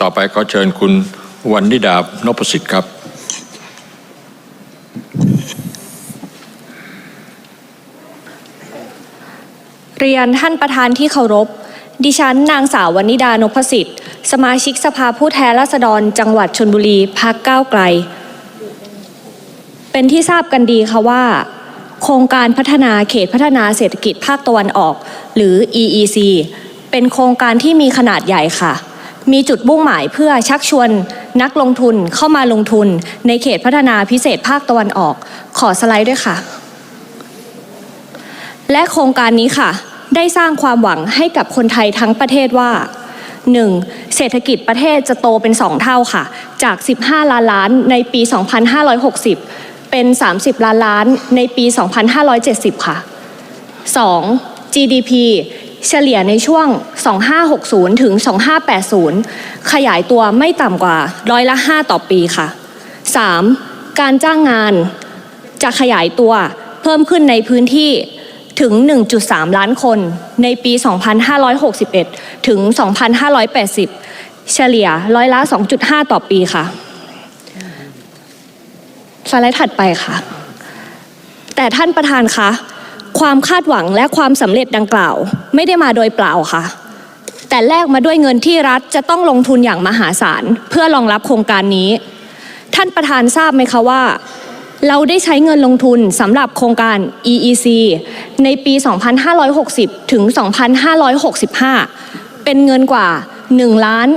ต่อไปก็เชิญคุณวันนิดานพสิทธิ์ครับ เรียนท่านประธานที่เคารพ ดิฉันนางสาววันิดานพสิทธิ์ สมาชิกสภาผู้แทนราษฎร จังหวัดชนบุรีพักก้าวไกล เป็นที่ทราบกันดีค่ะว่า โครงการพัฒนาเขตพัฒนาเศรษฐกิจภาคตะวันออก หรือ EEC เป็นโครงการที่มีขนาดใหญ่ค่ะ มีจุดมุ่งหมายเพื่อชักชวนนักลงทุนเข้ามาลงทุนในเขตพัฒนาพิเศษภาคตะวันออก ขอสไลด์ด้วยค่ะ และโครงการนี้ค่ะ ได้สร้างความหวังให้กับคนไทยทั้งประเทศว่า 1. เศรษฐกิจประเทศจะโตเป็น 2 เท่าค่ะ จาก 15 ล้านล้านในปี 2560 เป็น 30 ล้านล้านในปี 2570 ค่ะ 2. GDP เฉลี่ยในช่วง 2560 ถึง 2580 ขยายตัวไม่ต่ำกว่าร้อยละ 5 ต่อปีค่ะ 3. การจ้างงานจะขยายตัวเพิ่มขึ้นในพื้นที่ถึง 1.3 ล้านคนในปี 2561 ถึง 2580 เฉลี่ยร้อยละ 2.5 ต่อปีค่ะ สไลด์ถัดไปค่ะ แต่ท่านประธานคะ ความคาดหวังและความสำเร็จดังกล่าว ไม่ได้มาโดยเปล่าค่ะ แต่แลกมาด้วยเงินที่รัฐจะต้องลงทุนอย่างมหาศาลเพื่อรองรับโครงการนี้ ท่านประธานทราบไหมคะว่า เราได้ใช้เงินลงทุนสำหรับโครงการ EEC ในปี 2560 ถึง 2565 เป็นเงินกว่า1ล้าน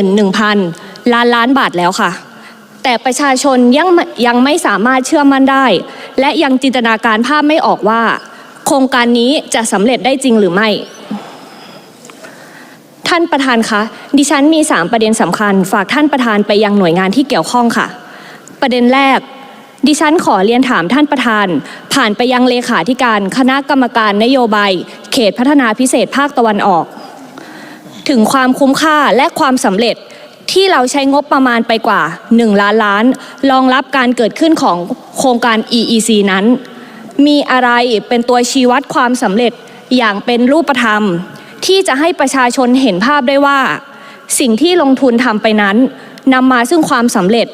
61,000 ล้านล้านบาทแล้วค่ะ แต่ประชาชนยังยังไม่สามารถเชื่อมั่นได้ และยังจินตนาการภาพไม่ออกว่า โครงการนี้จะสำเร็จได้จริงหรือไม่ ท่านประธานคะดิฉันมี 3 ประเด็นสำคัญ ฝากท่านประธานไปยังหน่วยงานที่เกี่ยวข้องค่ะ ประเด็นแรกดิฉันขอเรียนถามท่านประธาน ผ่านไปยังเลขาธิการคณะกรรมการนโยบาย เขตพัฒนาพิเศษภาคตะวันออก ถึงความคุ้มค่าและความสำเร็จ ที่เราใช้งบประมาณไปกว่า 1 ล้านล้าน รองรับการเกิดขึ้นของโครงการ EEC นั้น มีอะไรเป็นตัวชี้วัดความสำเร็จอย่างเป็นรูปธรรม ที่จะให้ประชาชนเห็นภาพได้ว่า สิ่งที่ลงทุนทำไปนั้นนำมาซึ่งความสำเร็จ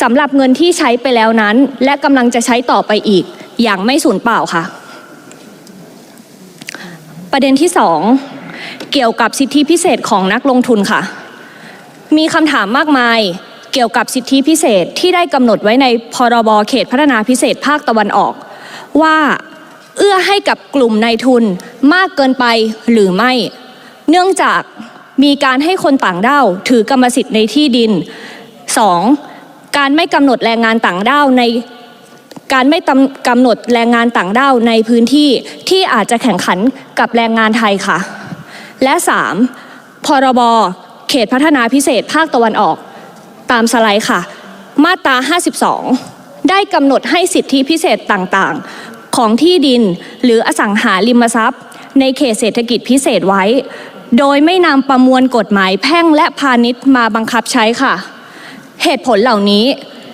สำหรับเงินที่ใช้ไปแล้วนั้น และกำลังจะใช้ต่อไปอีก อย่างไม่สูญเปล่าค่ะ ประเด็นที่สองเกี่ยวกับสิทธิพิเศษของนักลงทุนค่ะ มีคำถามมากมายเกี่ยวกับสิทธิพิเศษที่ได้กำหนดไว้ในพรบเขตพัฒนาพิเศษภาคตะวันออก ว่าเอื้อให้กับกลุ่มนายทุนมากเกินไปหรือไม่ เนื่องจากมีการให้คนต่างด้าวถือกรรมสิทธิ์ในที่ดิน 2. การไม่กำหนดแรงงานต่างด้าวในการไม่กำหนดแรงงานต่างด้าวในพื้นที่ที่อาจจะแข่งขันกับแรงงานไทยค่ะ และ 3. พรบ ตพัฒนาพิเศษภาคตะวันออกตามสไลด์ค่ะ มาตรา 52 ได้กำหนดให้สิทธิพิเศษต่างๆ ของที่ดินหรืออสังหาริมทรัพย์ ในเขตเศรษฐกิจพิเศษไว้ โดยไม่นำประมวลกฎหมายแพ่งและพาณิชย์มาบังคับใช้ค่ะ เหตุผลเหล่านี้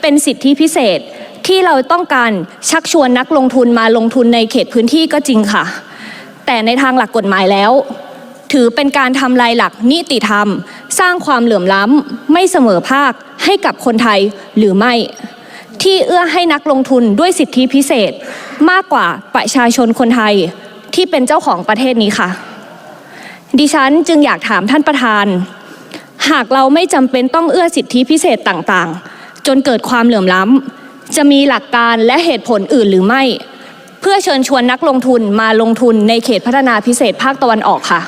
เป็นสิทธิพิเศษที่เราต้องการชักชวนนักลงทุนมาลงทุนในเขตพื้นที่ก็จริงค่ะ แต่ในทางหลักกฎหมายแล้ว ถือเป็นการทำลายหลักนิติธรรม สร้างความเหลื่อมล้ำไม่เสมอภาคให้กับคนไทยหรือไม่ ที่เอื้อให้นักลงทุนด้วยสิทธิพิเศษ มากกว่าประชาชนคนไทยที่เป็นเจ้าของประเทศนี้ค่ะ ดิฉันจึงอยากถามท่านประธาน หากเราไม่จำเป็นต้องเอื้อสิทธิพิเศษต่างๆ จนเกิดความเหลื่อมล้ำจะมีหลักการและเหตุผลอื่นหรือไม่ เพื่อเชิญชวนนักลงทุนมาลงทุนในเขตพัฒนาพิเศษภาคตะวันออกค่ะ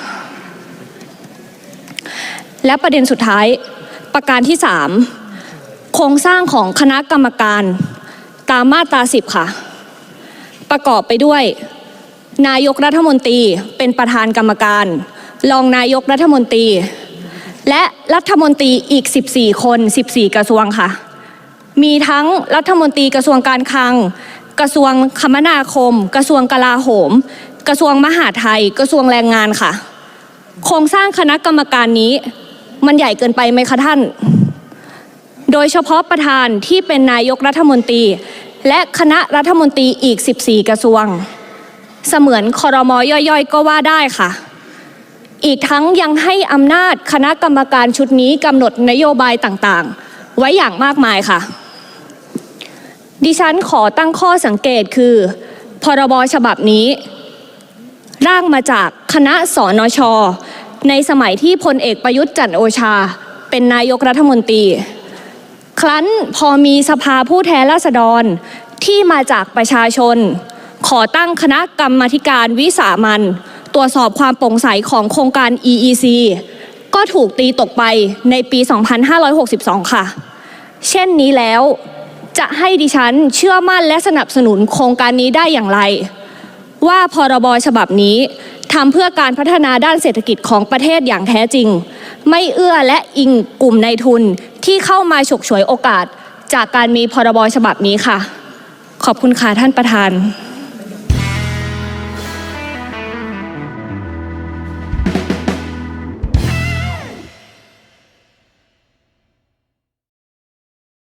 และประเด็นสุดท้ายประการที่ 3 โครงสร้างของคณะกรรมการตามมาตรา10 ค่ะ ประกอบไปด้วย นายกรัฐมนตรีเป็นประธานกรรมการ รองนายกรัฐมนตรี และรัฐมนตรีอีก 14 คน 14 กระทรวงค่ะ มีทั้งรัฐมนตรีกระทรวงการคลัง กระทรวงคมนาคม กระทรวงกลาโหม กระทรวงมหาดไทย กระทรวงแรงงานค่ะ โครงสร้างคณะกรรมการนี้ มันใหญ่เกินไปไหมคะท่าน โดยเฉพาะประธานที่เป็นนายกรัฐมนตรี และคณะรัฐมนตรีอีก 14 กระทรวง เสมือนคอรมอย่อยๆ ก็ว่าได้ค่ะ อีกทั้งยังให้อำนาจคณะกรรมการชุดนี้กำหนดนโยบายต่างๆ ไว้อย่างมากมายค่ะ ดิฉันขอตั้งข้อสังเกตคือพรบฉบับนี้ ร่างมาจากคณะสนช ในสมัยที่พลเอกประยุทธ์จันโอชา เป็นนายกรัฐมนตรี ครั้นพอมีสภาผู้แทนราษฎรที่มาจากประชาชน ขอตั้งคณะกรรมการวิสามันตรวจสอบความโปร่งใสของโครงการ EEC ก็ถูกตีตกไปในปี 2562 ค่ะ เช่นนี้แล้วจะให้ดิฉันเชื่อมั่นและสนับสนุนโครงการนี้ได้อย่างไร ว่าพรบฉบับนี้ทำเพื่อการพัฒนาด้านเศรษฐกิจของประเทศอย่างแท้จริง ไม่เอื้อและอิงกลุ่มในายทุนที่เข้ามาฉกฉวยโอกาส จากการมีพรบฉบับนี้ค่ะ ขอบคุณค่ะท่านประธาน